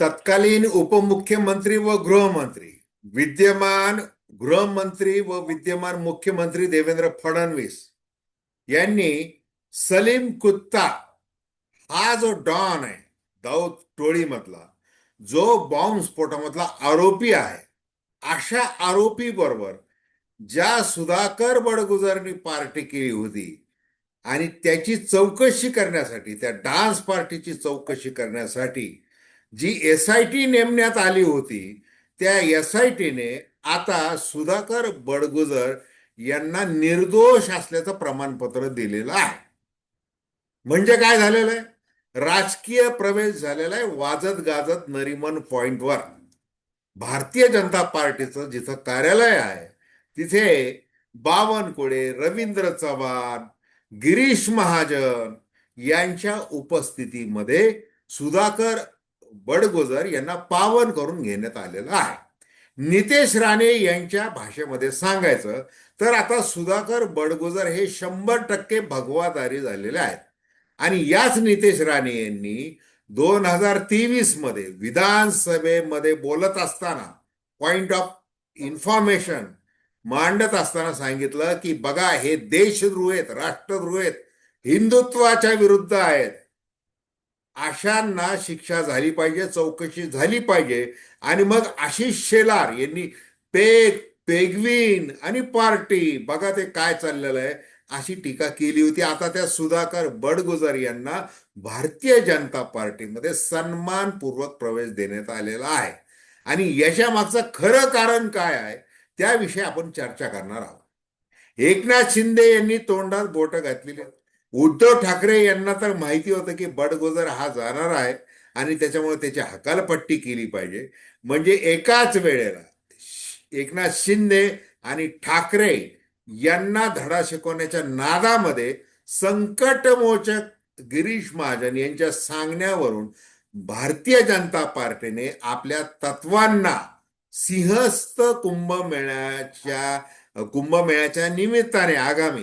तत्कालीन उपमुख्यमंत्री व गृहमंत्री विद्यमान गृहमंत्री व विद्यमान मुख्यमंत्री देवेंद्र फडणवीस यांनी सलीम कुत्ता हा जो डॉन आहे दाऊद टोळीमधला जो बॉम्ब स्फोटामधला आरोपी आहे अशा आरोपी बरोबर ज्या सुधाकर बडगुजरनी पार्टी केली होती आणि त्याची चौकशी करण्यासाठी त्या डान्स पार्टीची चौकशी करण्यासाठी जी एस आय टी नेमण्यात आली होती त्या एस आय टीने आता सुधाकर बडगुजर यांना निर्दोष असल्याचं प्रमाणपत्र दिलेलं आहे. म्हणजे काय झालेलं आहे? राजकीय प्रवेश झालेला आहे वाजत गाजत नरिमन पॉइंटवर भारतीय जनता पार्टीचं जिथं कार्यालय आहे तिथे बावनकुळे रवींद्र चव्हाण गिरीश महाजन यांच्या उपस्थितीमध्ये सुधाकर बडगोजर यांना पावन करून घेण्यात आलेलं आहे. नितेश राणे यांच्या भाषेमध्ये सांगायचं तर आता सुधाकर बडगोजर हे शंभर टक्के भगवादारी झालेले आहेत. आणि याच नितेश राणे यांनी दोन हजार तेवीसमध्ये विधानसभेमध्ये बोलत असताना पॉइंट ऑफ इन्फॉर्मेशन मांडत असताना सांगितलं की बघा हे देशद्रोह आहेत राष्ट्रद्रोह आहेत हिंदुत्वाच्या विरुद्ध आहेत. अशांना शिक्षा झाली पाहिजे चौकशी झाली पाहिजे. आणि मग आशिष शेलार यांनी पेग पेगविन आणि पार्टी बघा ते काय चाललेलं आहे. अशी टीका केली होती. आता त्या सुधाकर बडगुजर यांना भारतीय जनता पार्टीमध्ये सन्मानपूर्वक प्रवेश देण्यात आलेला आहे. आणि याच्या मागचं खरं कारण काय आहे त्याविषयी आपण चर्चा करणार आहोत. एकनाथ शिंदे यांनी तोंडात बोट घातलेली उद्धव ठाकरे यांना तर माहिती होतं की बडगोजर हा जाणार आहे आणि त्याच्यामुळे त्याची हकालपट्टी केली पाहिजे. म्हणजे एकाच वेळेला एकनाथ शिंदे आणि ठाकरे यांना धडा शिकवण्याच्या नादामध्ये संकटमोचक गिरीश महाजन यांच्या सांगण्यावरून भारतीय जनता पार्टीने आपल्या तत्वांना सिंहस्थ कुंभमेळ्याच्या कुंभमेळ्याच्या निमित्ताने आगामी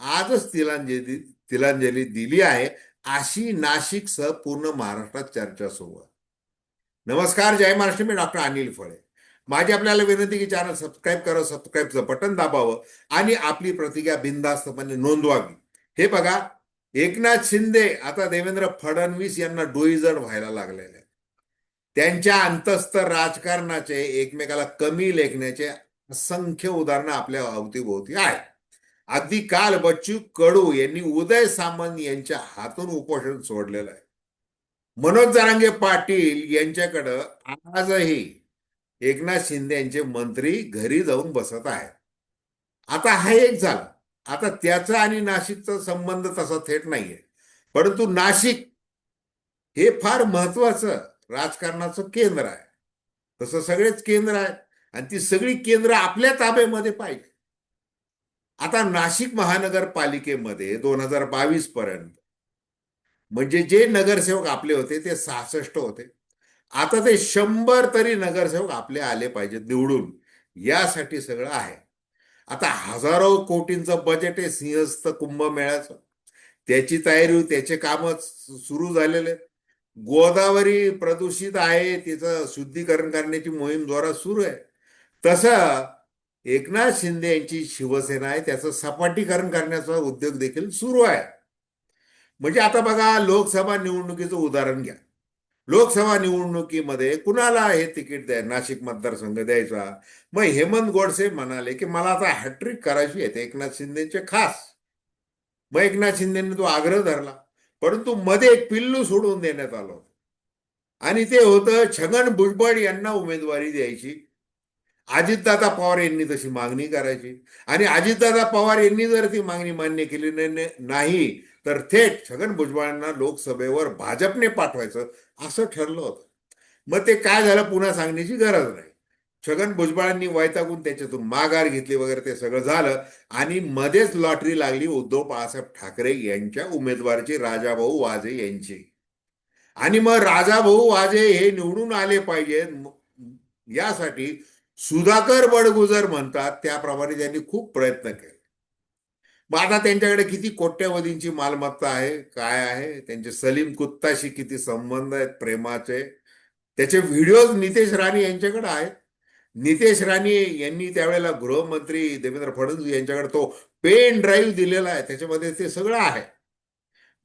आजच तिलांजली तिलांजली दिली आहे. अशी नाशिकसह पूर्ण महाराष्ट्रात चर्चा सुरू आहे. नमस्कार जय महाराष्ट्र. मी डॉक्टर अनिल फळे. माझी आपल्याला विनंती की चॅनल सबस्क्राईब करा सबस्क्राईबचं बटन दाबावं आणि आपली प्रतिज्ञा बिनधास्तपणे नोंदवावी. हे बघा एकनाथ शिंदे आता देवेंद्र फडणवीस यांना डोईजड व्हायला लागलेले आहेत. त्यांच्या अंतस्थ राजकारणाचे एकमेकाला कमी लेखण्याचे असंख्य उदाहरणं आपल्या अवतीभोवती आहेत. अगदी काल बच्चू कडू यांनी उदय सामंत यांच्या हातून उपोषण सोडलेलं आहे. मनोज जरांगे पाटील यांच्याकडं आजही एकनाथ शिंदे यांचे मंत्री घरी जाऊन बसत आहेत. आता हा एक झाला. आता त्याचा आणि नाशिकचा संबंध तसा थेट नाहीये. परंतु नाशिक हे फार महत्वाचं राजकारणाचं केंद्र आहे. तसं सगळेच केंद्र आहे आणि ती सगळी केंद्र आपल्या ताब्यामध्ये पाहिजे. आता नाशिक महानगरपालिकेमध्ये दोन हजार बावीस पर्यंत म्हणजे जे नगरसेवक आपले होते ते सहासष्ट होते. आता ते शंभर तरी नगरसेवक आपले आले पाहिजेत निवडून. यासाठी सगळं आहे. आता हजारो कोटींचं बजेट आहे सिंहस्थ कुंभमेळ्याचं त्याची तयारी त्याचे काम सुरू झालेले आहेत. गोदावरी प्रदूषित आहे तिचं शुद्धीकरण करण्याची मोहीम जोरात सुरू आहे. तसं एकनाथ शिंदे यांची शिवसेना आहे त्याचं सपाटीकरण करण्याचा उद्योग देखील सुरू आहे. म्हणजे आता बघा लोकसभा निवडणुकीचं उदाहरण घ्या. लोकसभा निवडणुकीमध्ये कुणाला हे तिकीट द्या नाशिक मतदारसंघ द्यायचा? मग हेमंत गोडसे म्हणाले की मला आता हॅट्रिक करायची आहे एकनाथ शिंदेचे खास. मग एकनाथ शिंदेने तो आग्रह धरला परंतु मध्ये एक पिल्लू सोडून देण्यात आलं होतं. आणि ते होतं छगन भुजबळ यांना उमेदवारी द्यायची. अजितदादा पवार यांनी तशी मागणी करायची. आणि अजितदादा पवार यांनी जर ती मागणी मान्य केली नाही तर थेट छगन भुजबळांना लोकसभेवर भाजपने पाठवायचं असं ठरलं होतं. मग ते काय झालं पुन्हा सांगण्याची गरज नाही. छगन भुजबळांनी वैतागून त्याच्यातून माघार घेतली वगैरे ते सगळं झालं आणि मध्येच लॉटरी लागली उद्धव बाळासाहेब ठाकरे यांच्या उमेदवाराची राजाभाऊ वाजे यांची. आणि मग राजाभाऊ वाजे हे निवडून आले पाहिजेत. यासाठी सुधाकर बडगुजर म्हणतात त्याप्रमाणे त्यांनी खूप प्रयत्न केले. मग आता त्यांच्याकडे किती कोट्यवधींची मालमत्ता आहे काय आहे? त्यांचे सलीम कुत्ताशी किती संबंध आहेत प्रेमाचे? त्याचे व्हिडिओज नितेश राणे यांच्याकडे आहेत. नितेश राणे यांनी त्यावेळेला गृहमंत्री देवेंद्र फडणवीस यांच्याकडे तो पेन ड्राईव्ह दिलेला आहे. त्याच्यामध्ये ते सगळं आहे.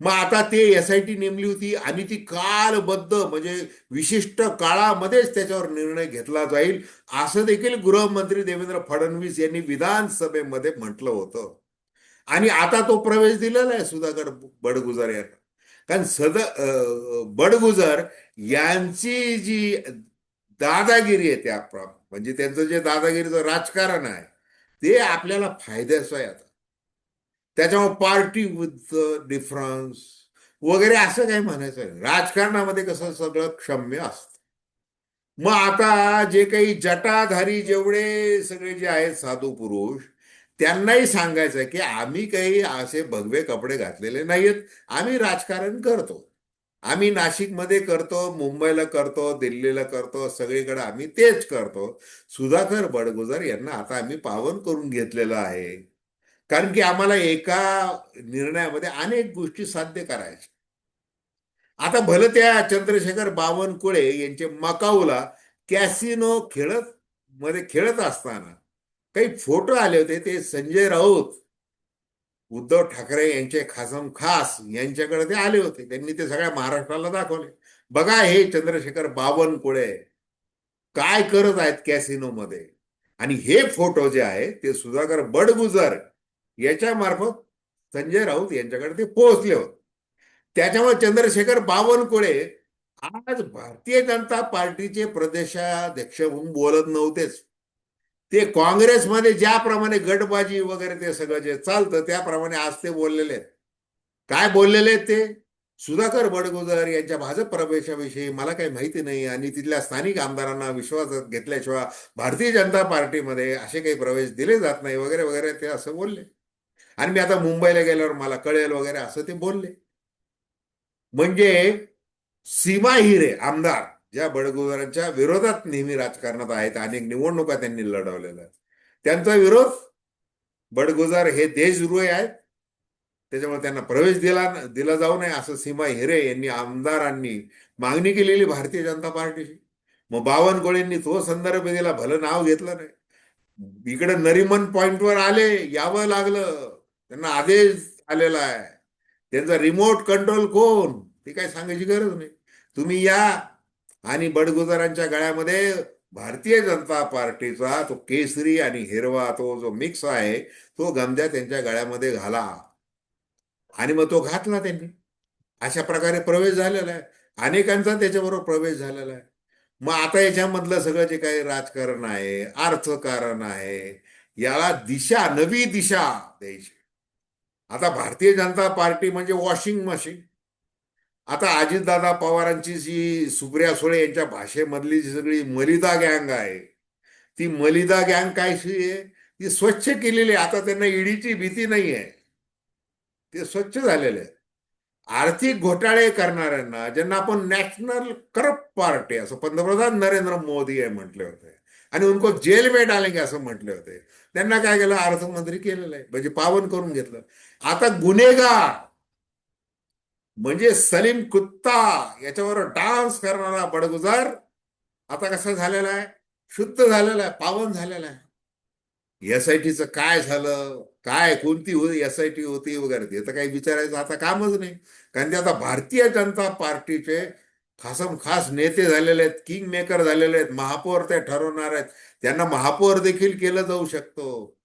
मग आता ते एस आय टी नेमली होती. आणि ती कालबद्ध म्हणजे विशिष्ट काळामध्येच त्याच्यावर निर्णय घेतला जाईल असं देखील गृहमंत्री देवेंद्र फडणवीस यांनी विधानसभेमध्ये म्हटलं होतं. आणि आता तो प्रवेश दिलेला आहे सुधाकर बडगुजर यांना. कारण सद बडगुजर यांची जी दादागिरी आहे त्या म्हणजे त्यांचं जे दादागिरीचं राजकारण आहे ते आपल्याला फायद्याचं आहे आता. त्याच्यामुळे पार्टी विथ डिफरन्स वगैरे असं काही म्हणायचं आहे राजकारणामध्ये कसं सगळं क्षम्य असतं. मग आता जे काही जटाधारी जेवढे सगळे जे आहेत साधू पुरुष त्यांनाही सांगायचं की आम्ही काही असे भगवे कपडे घातलेले नाहीत आम्ही राजकारण करतो. आम्ही नाशिकमध्ये करतो मुंबईला करतो दिल्लीला करतो सगळीकडे आम्ही तेच करतो. सुधाकर बडगुजर यांना आता आम्ही पावन करून घेतलेलं आहे. कारण की आम्हाला एका निर्णयामध्ये अनेक गोष्टी साध्य करायच्या. आता भलं त्या चंद्रशेखर बावनकुळे यांचे मकाऊला कॅसिनो खेळत मध्ये खेळत असताना काही फोटो आले होते ते संजय राऊत उद्धव ठाकरे यांचे खासम खास यांच्याकडे ते आले होते. त्यांनी ते सगळ्या महाराष्ट्राला दाखवले. बघा हे चंद्रशेखर बावनकुळे काय करत आहेत कॅसिनो मध्ये आणि हे फोटो जे आहे ते सुधाकर बडगुजर याच्या मार्फत संजय राऊत यांच्याकडे ते पोहोचले होते. त्याच्यामुळे चंद्रशेखर बावनकुळे आज भारतीय जनता पार्टीचे प्रदेशाध्यक्ष म्हणून बोलत नव्हतेच. ते काँग्रेसमध्ये ज्याप्रमाणे गटबाजी वगैरे ते सगळं जे चालतं त्याप्रमाणे आज ते बोललेले आहेत. काय बोललेले आहेत ते? सुधाकर बडगुजर यांच्या भाजप प्रवेशाविषयी मला काही माहिती नाही आणि तिथल्या स्थानिक आमदारांना विश्वासात घेतल्याशिवाय भारतीय जनता पार्टीमध्ये असे काही प्रवेश दिले जात नाही वगैरे वगैरे ते असं बोलले. आणि मी आता मुंबईला गेल्यावर मला कळेल वगैरे असं ते बोलले. म्हणजे सीमा हिरे आमदार ज्या बडगुजरांच्या विरोधात नेहमी राजकारणात आहेत अनेक निवडणुका त्यांनी लढवलेल्या आहेत. त्यांचा विरोध बडगुजार हे देशद्रोही आहेत. त्याच्यामुळे त्यांना प्रवेश दिला दिला जाऊ नये असं सीमा हिरे यांनी आमदारांनी मागणी केलेली भारतीय जनता पार्टीची मग बावनकुळेंनी तो संदर्भ दिला भलं नाव घेतलं नाही. इकडे नरिमन पॉइंटवर आले यावं लागलं. त्यांना आदेश आलेला आहे. त्यांचा रिमोट कंट्रोल कोण? ते काय सांगायची गरज नाही. तुम्ही या आणि बडगुजारांच्या गळ्यामध्ये भारतीय जनता पार्टीचा तो केसरी आणि हिरवा तो जो मिक्स आहे तो गमद्या त्यांच्या गळ्यामध्ये घाला. आणि मग तो घातला त्यांनी. अशा प्रकारे प्रवेश झालेला आहे. अनेकांचा त्याच्याबरोबर प्रवेश झालेला आहे. मग आता याच्यामधलं सगळं जे काही राजकारण आहे अर्थकारण आहे याला दिशा नवी दिशा द्यायची. आता भारतीय जनता पार्टी म्हणजे वॉशिंग मशीन. आता अजितदादा पवारांची जी सुप्रिया सुळे यांच्या भाषेमधली जी सगळी मलिदा गँग आहे ती मलिदा गँग कायशी आहे? ती स्वच्छ केलेली आहे. आता त्यांना ईडीची भीती नाही आहे. ते स्वच्छ झालेले आहे आर्थिक घोटाळे करणाऱ्यांना ज्यांना आपण नॅशनल करप्ट पार्टी असं पंतप्रधान नरेंद्र मोदी हे म्हटले होते आणि उनको जेल में डालेंगे असं म्हटले होते. त्यांना काय केलं? अर्थमंत्री केलेलं आहे. म्हणजे पावन करून घेतलं. आता गुन्हेगार म्हणजे सलीम कुत्ता याच्यावर डान्स करणारा बडगुजार आता कसं झालेला आहे? शुद्ध झालेला आहे. पावन झालेला आहे. एस आय टीचं काय झालं? काय कोणती होती एस आय टी होती वगैरे? ते तर काही विचारायचं आता कामच नाही. कारण ते आता भारतीय जनता पार्टीचे खासम खास नेते झालेले आहेत किंग मेकर झालेले आहेत महापौर ते ठरवणार आहेत. त्यांना महापौर देखील केलं जाऊ शकतो.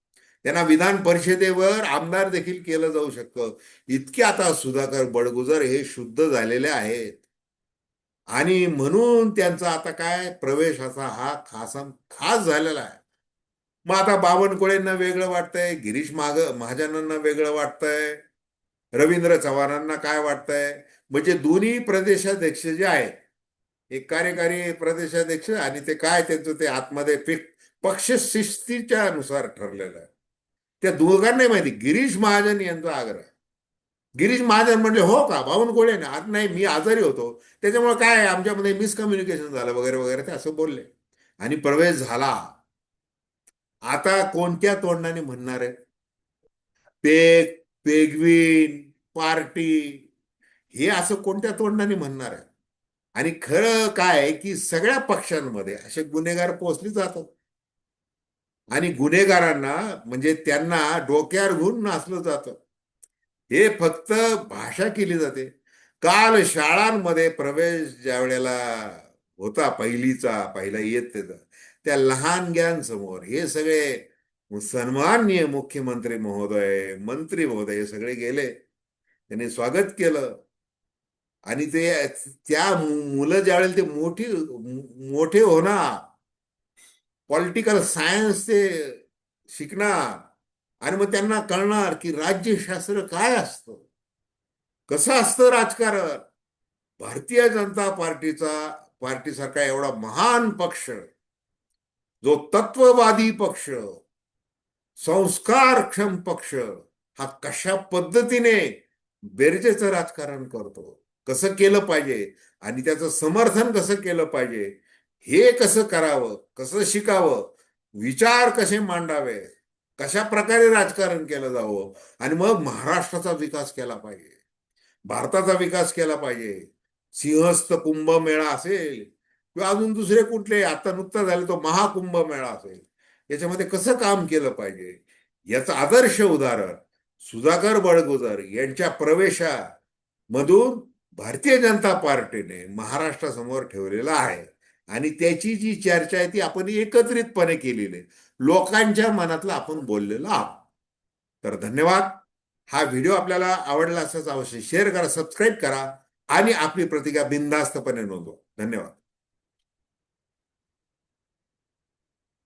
त्यांना विधान परिषदेवर आमदार देखील केलं जाऊ शकतं. इतके आता सुधाकर बडगुजर हे शुद्ध झालेले आहेत. आणि म्हणून त्यांचा आता काय प्रवेश असा हा खासम खास झालेला आहे. मग आता बावनकुळेंना वेगळं वाटतंय गिरीश माग महाजनांना वेगळं वाटतंय. रवींद्र चव्हाणांना काय वाटतंय? म्हणजे दोन्ही प्रदेशाध्यक्ष जे आहेत एक कार्यकारी प्रदेशाध्यक्ष आणि ते काय त्यांचं ते आतमध्ये पक्ष शिस्तीच्या नुसार ठरलेलं आहे. त्या दोघांनाही माहिती गिरीश महाजन यांचा आग्रह. गिरीश महाजन म्हणजे हो का बावनकुळे ना आज नाही मी आजारी होतो. त्याच्यामुळे काय आमच्यामध्ये मिसकम्युनिकेशन झालं वगैरे वगैरे ते असं बोलले. आणि प्रवेश झाला. आता कोणत्या तोंडाने म्हणणार आहे? पेग पेगवीन पार्टी हे असं कोणत्या तोंडाने म्हणणार आहे? आणि खरं काय की सगळ्या पक्षांमध्ये असे गुन्हेगार पोचले जातात. आणि गुन्हेगारांना म्हणजे त्यांना डोक्यावर घेऊन नाचलं जातं. हे फक्त भाषा केली जाते. काल शाळांमध्ये प्रवेश ज्या वेळेला होता पहिलीचा पहिला येत त्या लहान ग्यांसमोर हे सगळे सन्माननीय मुख्यमंत्री महोदय मंत्री महोदय हे सगळे गेले. त्यांनी स्वागत केलं. आणि ते त्या मुलं ज्यावेळेला ते मोठी मोठे होणार पॉलिटिकल सायन्स ते शिकणार आणि मग त्यांना कळणार की राज्यशास्त्र काय असतं कसं असतं राजकारण भारतीय जनता पार्टीचा पार्टीसारखा एवढा महान पक्ष जो तत्ववादी पक्ष संस्कारक्षम पक्ष हा कशा पद्धतीने बेरजेचं राजकारण करतो? कसं केलं पाहिजे आणि त्याचं समर्थन कसं केलं पाहिजे हे कसं करावं कसं शिकावं विचार कसे मांडावे कशा प्रकारे राजकारण केलं जावं आणि मग महाराष्ट्राचा विकास केला पाहिजे भारताचा विकास केला पाहिजे. सिंहस्थ कुंभमेळा असेल किंवा अजून दुसरे कुठले आता नुकता झाले तो महाकुंभ मेळा असेल याच्यामध्ये कसं काम केलं पाहिजे याचं आदर्श उदाहरण सुधाकर बळगुजर यांच्या प्रवेशा मधून भारतीय जनता पार्टीने महाराष्ट्रासमोर ठेवलेला आहे. आणि त्याची जी चर्चा आहे ती आपण एकत्रितपणे केलेली आहे. लोकांच्या मनातलं आपण बोललेलो आहोत. तर धन्यवाद. हा व्हिडिओ आपल्याला आवडला असं अवश्य शेअर करा सबस्क्राईब करा आणि आपली प्रतिक्रिया बिनधास्तपणे नोंदवा. धन्यवाद.